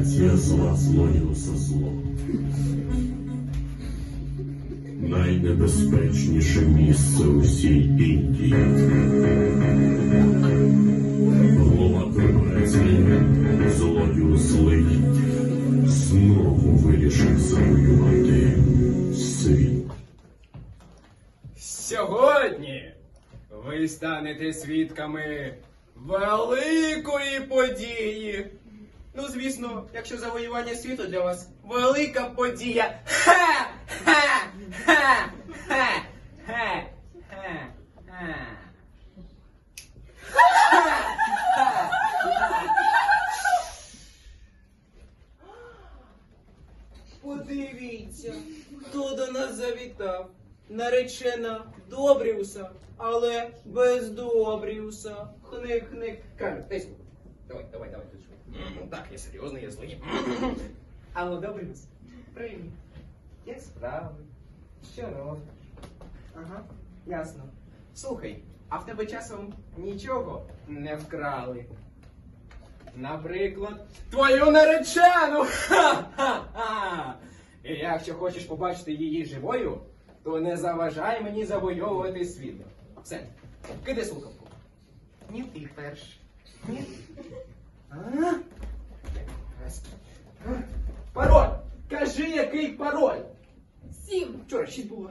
Концентрація зла Злоніуса зло. Найнебезпечніше місце у всій Індії. Голова Трибурецький, Злодіус злий, знову вирішив завоювати світ. Сьогодні ви станете свідками великої події. Ну, звісно, якщо завоювання світу для вас велика подія. Ха! Ха! Ха! Ха! Ха! Ха! Ха! Подивіться, хто до нас завітав. Наречена Добріуса, але без Добріуса. Хник, хник. Давай, давай, давай. тут швидко. Так, я серйозний, я злий. Алло, Добріус. Привіт. Як справи? Що робиш? Ага, ясно. Слухай, а в тебе часом нічого не вкрали. Наприклад, твою наречену! Ха-ха-ха! І якщо хочеш побачити її живою, то не заважай мені завойовувати світ. Все, кидай слухавку. Ні, ти перш. А? Пароль! Кажи, який пароль! Сім. Вчора шість було.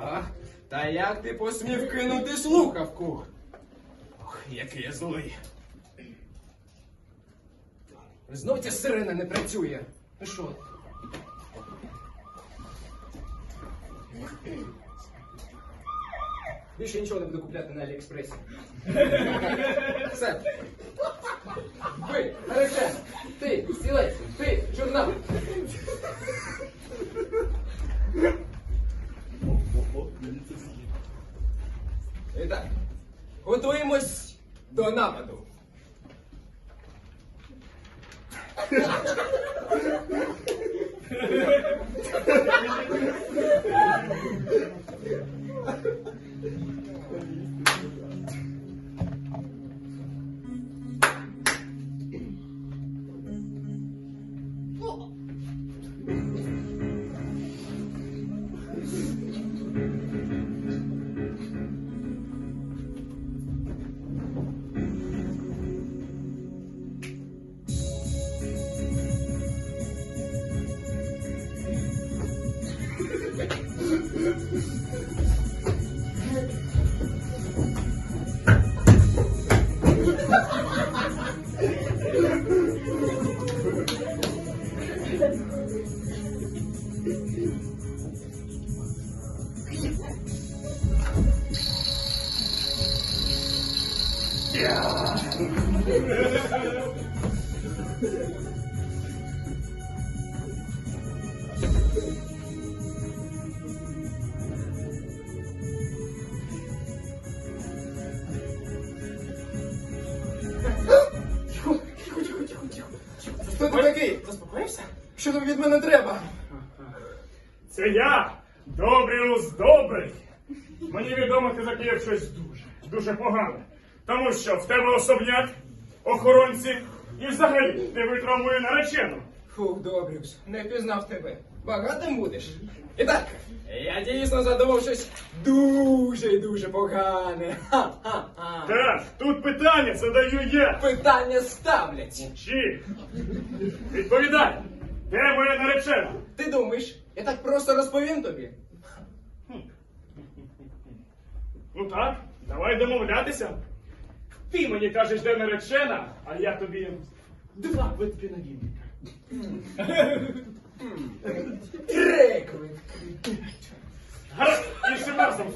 А, та як ти посмів кинути слухавку? Ох, який я злий. Знов ця сирена не працює. Ну що? Більше нічого не буду купляти на Аліекспресі. Все. Ви, наречена, ти, стілець, ти, журнал. І так, готуємось до нападу. Тобі від мене треба? Це я, Добріус Добрий. Мені відомо, ти затіяв щось дуже, дуже погане. Тому що в тебе особняк, охоронці і взагалі ти витрав мою наречену. Фух, Добрюкс, не впізнав тебе. Багатим будеш. І так, я дійсно задумав щось дуже і дуже погане. Ха-ха-ха. Так, тут питання задаю я. Питання ставлять. Чи? Відповідай, де моя наречена? Ти думаєш, я так просто розповім тобі? Ну так, давай домовлятися. Ти мені кажеш, де наречена, а я тобі два квитки на вінника. Три квитки. Гаразд, іншим разом.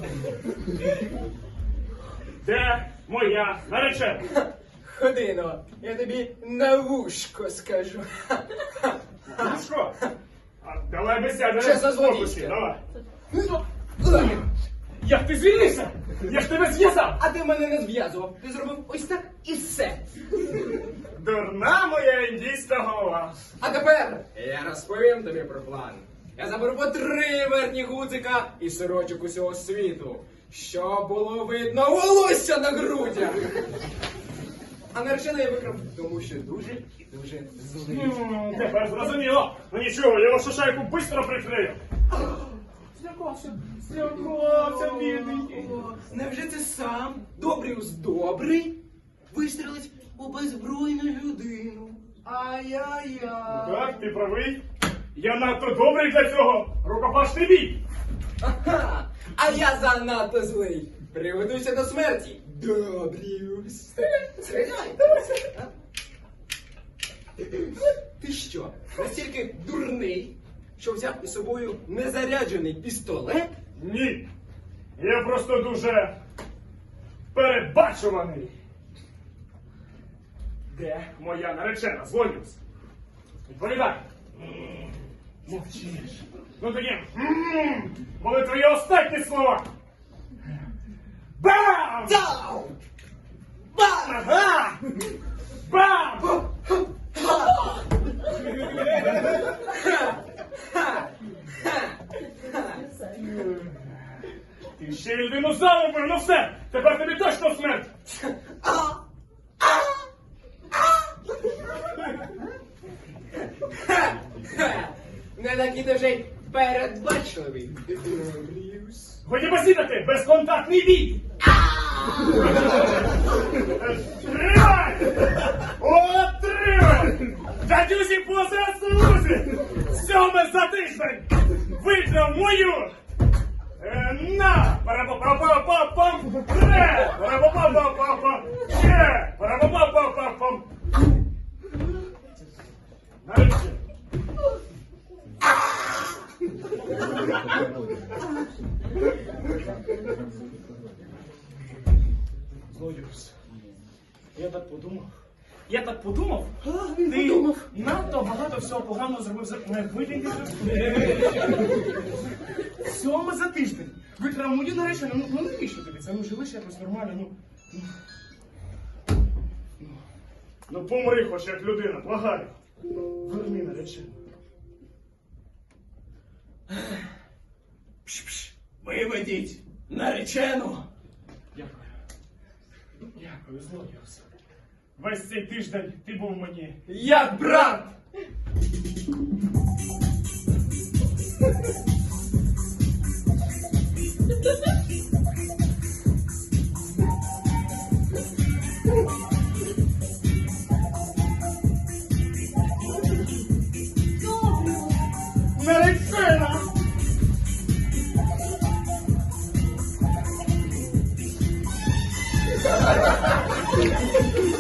Де моя наречена? Ходино, я тобі на вушко скажу. Ну що? Давай ми сядемо. Що фокусі, злодійське? Давай. Як ти звільнився? Я ж тебе зв'язав! А ти мене не зв'язував. Ти зробив ось так і все. Дурна моя індійська голова. А тепер я розповім тобі про план. Я заберу по три верхні гудзика і сорочок усього світу, щоб було видно волосся на грудях. А наречена я викрав, тому що дуже і дуже злий. М, Тепер зрозуміло. Ну нічого, я вашу шайку бистро прикрию. Злякався, злякався, бідненький. Невже це сам Добріус добрий вистрелить у беззбройну людину? Ай-яй-яй. Так, ти правий. Я надто добрий для цього. Рукопашний бій. Ага, а я занадто злий. Приготуйся до смерті. Добріус. Ти що, настільки дурний, що взяв із собою незаряджений пістолет? Ні. Я просто дуже передбачуваний. Де моя наречена? Звонюсь. Відповідай. Мовчиш. Ну тоді. м, Були твої останні слова. Бам! Цау! Бам! Ага! Бам! Ти ще й динозавр, ну все! Тепер тобі точно смерть! Ха! Не такий ти вже й Добріус. Посідати! Безконтактний бій! Тримай! Отримай! Дадюсі поза слузі! Сьоме за тиждень! Виграв мою! Е, На! Парапапапапапам! Ре! Парапапапапапам! Ще! Парапапапапапам! Нарешті! Злодюс. Я так подумав. Я так подумав. Надто багато всього поганого зробив за не вийди. Сьоме за тиждень. Викрав мою наречену. Ну, ну навіщо тобі це? Ну живиш якось нормально, ну. ну. Помри хоч як людина, благаю. Верни наречену. Пш-пш. Виведіть наречену. Дякую. Дякую, Злодіус. Весь цей тиждень ти був мені. Як брат. Наречена!